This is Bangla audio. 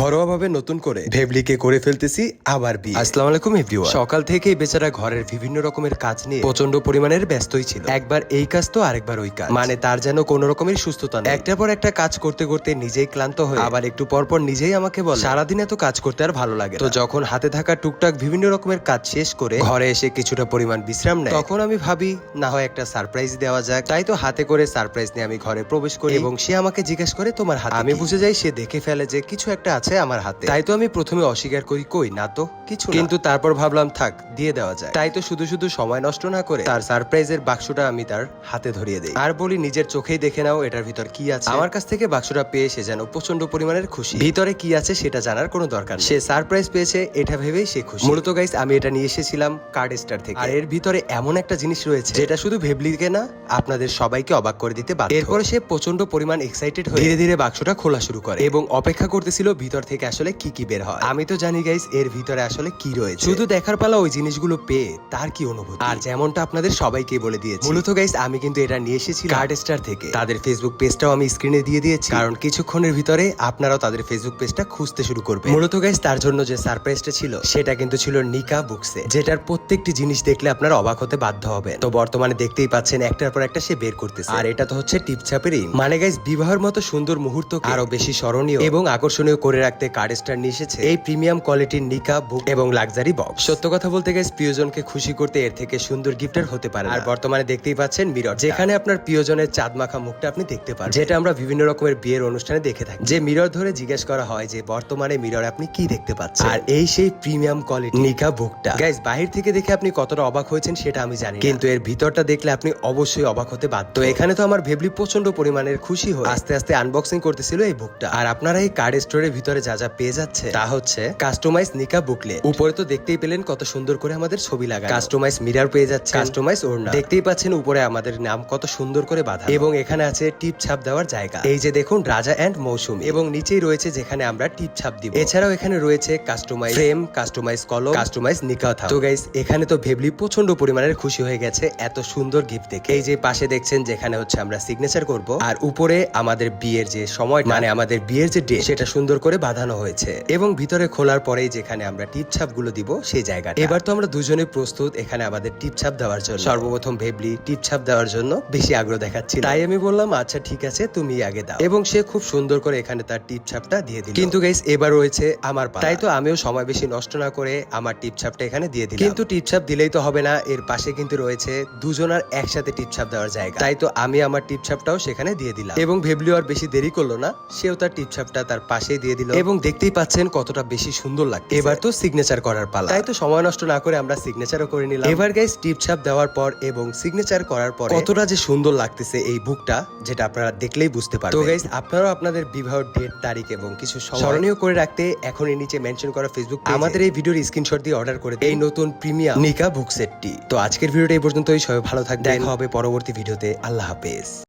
ঘরোয়াভাবে নতুন করে ভেবলিকে করে ফেলতেছি আবার বিয়ে। আসসালামু আলাইকুম এভরিওয়ান সকাল থেকেই বেচারা ঘরের বিভিন্ন রকমের কাজ নিয়ে প্রচণ্ড পরিমাণের ব্যস্তই ছিল। একবার এই কাজ তো আরেকবার ওই কাজ। মানে তার যেন কোনো রকমের সুস্থতা নেই। একটার পর একটা কাজ করতে করতে নিজেই ক্লান্ত হয়ে আবার একটু পর পর নিজেই আমাকে বলে, সারাদিন এত কাজ করতে আর ভালো লাগে তো যখন হাতে থাকা টুকটাক বিভিন্ন রকমের কাজ শেষ করে ঘরে এসে কিছুটা পরিমাণ বিশ্রাম নেয়, তখন আমি ভাবি, না হয় একটা সারপ্রাইজ দেওয়া যাক। তাই তো হাতে করে সারপ্রাইজ নিয়ে আমি ঘরে প্রবেশ করি এবং সে আমাকে জিজ্ঞেস করে, তোমার হাতে আমি বুঝে যাই, সে দেখে ফেলে যে কিছু একটা আছে। আমার হাতে। তাই তো আমি প্রথমে অস্বীকার করি কই না তো? কিছু কিন্তু তারপর ভাবলাম থাক দিয়ে দেওয়া যায়। তাই তো শুধু শুধু সময় নষ্ট না করে তার সারপ্রাইজের বাক্সটা আমি তার হাতে ধরিয়ে দিই। আর বলি নিজের চোখেই দেখে নাও এটার ভিতর কি আছে। আমার কাছ থেকে বাক্সটা পেয়ে সে যেন প্রচণ্ড পরিমাণের খুশি। ভিতরে কি আছে সেটা জানার কোনো দরকার সে সারপ্রাইজ পেয়েছে এটা ভেবেই সে খুশি। মূলত গাইস আমি এটা নিয়ে এসেছিলাম কার্ড স্টার থেকে। আর এর ভিতরে এমন একটা জিনিস রয়েছে যেটা শুধু ভেবলিকে না আপনাদের সবাইকে অবাক করে দিতে বাধ্য। এরপরে সে প্রচণ্ড পরিমাণ এক্সাইটেড হয়ে ধীরে ধীরে বাক্সটা খোলা শুরু করে এবং অপেক্ষা করতেছিল ভিতর থেকে আসলে কি কি বের হয়? আমি তো জানি গাইস এর ভিতরে আসলে কি রয়েছে। শুধু দেখার পালা ওই জিনিসগুলো পেয়ে তার কি অনুভূতি? আর যেমনটা আপনাদের সবাইকে বলে দিয়েছি। মূলত গাইস আমি কিন্তু এটা নিয়ে এসেছি কার্ড স্টার থেকে। তাদের ফেসবুক পেজটাও আমি স্ক্রিনে দিয়ে দিয়েছি। কারণ কিছুক্ষণের ভিতরে আপনারাও তাদের ফেসবুক পেজটা খুঁজতে শুরু করবে মূলত গাইস তার জন্য যে সারপ্রাইজটা ছিল সেটা কিন্তু ছিল নিকা বুকসে যেটার প্রত্যেকটি জিনিস দেখলে আপনারা অবাক হতে বাধ্য হবে তো বর্তমানে দেখতেই পাচ্ছেন একটার পর একটা সে বের করতেছে। আর এটা তো হচ্ছে টিপছাপের মানে গাইস বিবাহের মতো সুন্দর মুহূর্ত আরও বেশি স্মরণীয়। এবং আকর্ষণীয় করে রাখতে কার্ড স্টার নিয়ে এই প্রিমিয়াম কোয়ালিটির নিকা বুক এবং লাক্সারি বক্স। সত্য কথা বলতে গাইস প্রিয়জনকে খুশি করতে এর থেকে সুন্দর গিফটের হতে পারে আর বর্তমানে দেখতেই পাচ্ছেন মিরর যেখানে আপনার প্রিয়জনের চাঁদ মাখা মুখটা আপনি দেখতে পারেন যেটা আমরা বিভিন্ন রকমের বিয়ের অনুষ্ঠানে দেখে থাকি। যে মিরর ধরে জিজ্ঞেস করা হয় যে বর্তমানে মিরর আপনি কি দেখতে পাচ্ছেন? আর এই সেই প্রিমিয়াম কোয়ালিটি নিকা বুকটা। গাইস বাহির থেকে দেখে আপনি কতটা অবাক হয়েছেন সেটা আমি জানি কিন্তু এর ভিতরটা দেখলে আপনি অবশ্যই অবাক হতে বাধ্য। এখানে তো আমার ভেবলি প্রচণ্ড পরিমাণের খুশি হয়ে আস্তে আস্তে আনবক্সিং করতেছিল এই বুকটা। আর আপনারা এই কার্ড স্টোরের ভিতরে যা যা পেয়ে যাচ্ছে, তা হচ্ছে কাস্টমাইজ নিকা বুকলেট উপরে তো দেখতেই পেলেন কত সুন্দর করে আমাদের ছবি লাগা কাস্টমাইজ মিরার পেয়ে যাচ্ছে কাস্টমাইজ ওড়না। দেখতেই পাচ্ছেন উপরে আমাদের নাম কত সুন্দর করে বাঁধা এবং এখানে আছে টিপ ছাপ দেওয়ার জায়গা। এই যে দেখুন, রাজা এন্ড মৌসুমী। এবং নিচেই রয়েছে যেখানে আমরা টিপ ছাপ দিব। এছাড়াও এখানে রয়েছে কাস্টমাইজ ফ্রেম কাস্টমাইজ কলম কাস্টমাইজ নিকা তো গাইস এখানে তো ভেবলি প্রচণ্ড পরিমাণের খুশি হয়ে গেছে এত সুন্দর গিফট দেখে। এই যে পাশে দেখছেন, যেখানে হচ্ছে আমরা সিগনেচার করব। আর উপরে আমাদের বিয়ের যে সময় মানে আমাদের বিয়ের যে ডে সেটা সুন্দর করে বাঁধানো হয়েছে এবং ভিতরে খোলার পরেই যেখানে আমরা টিপ ছাপগুলো দিব সেই জায়গাটা। এবার তো আমরা দুজনে প্রস্তুত এখানে আমাদের টিপ ছাপ দেওয়ার জন্য। সর্বপ্রথম ভেবলি টিপ ছাপ দেওয়ার জন্য বেশি আগ্রহ দেখাচ্ছি তাই আমি বললাম আচ্ছা ঠিক আছে, তুমি আগে দাও। এবং সে খুব সুন্দর করে এখানে তার টিপ ছাপটা দিয়ে দিল। কিন্তু গাইস এবার রয়েছে আমার। তাই তো আমিও সময় বেশি নষ্ট না করে আমার টিপ ছাপটা এখানে দিয়ে দিলাম। কিন্তু টিপ ছাপ দিলেই তো হবে না, এর পাশে কিন্তু রয়েছে দুজনার একসাথে টিপ ছাপ দেওয়ার জায়গা। তাই তো আমি আমার টিপ ছাপটাও সেখানে দিয়ে দিলাম। এবং ভেবলিও আর বেশি দেরি করল না, সেও তার টিপ ছাপটা তার পাশেই দিয়ে দিল। এবং দেখতেই পাচ্ছেন কতটা বেশি সুন্দর লাগছে এবার তো সিগনেচার করার পালা। তাই তো সময় নষ্ট না করে আমরা সিগনেচারও করে নিলাম। এবার গাইস টিপ ছাপ দেওয়ার পর এবং সিগনেচার করার পর কতটা যে সুন্দর লাগতেছে এই বুকটা যেটা আপনারা দেখলেই বুঝতে পারবেন। তো গাইস আপনারাও আপনাদের বিবাহ ডেট তারিখ এবং কিছু স্মরণীয় করে রাখতে এখনই নিচে মেনশন করা ফেসবুক আমাদের এই ভিডিওর স্ক্রিনশট দিয়ে অর্ডার করে এই নতুন প্রিমিয়াম নিকা বুক সেটটি তো আজকের ভিডিওটা এই পর্যন্তই। সবাই ভালো থাকবেন। দেখা হবে পরবর্তী ভিডিওতে। আল্লাহ হাফেজ।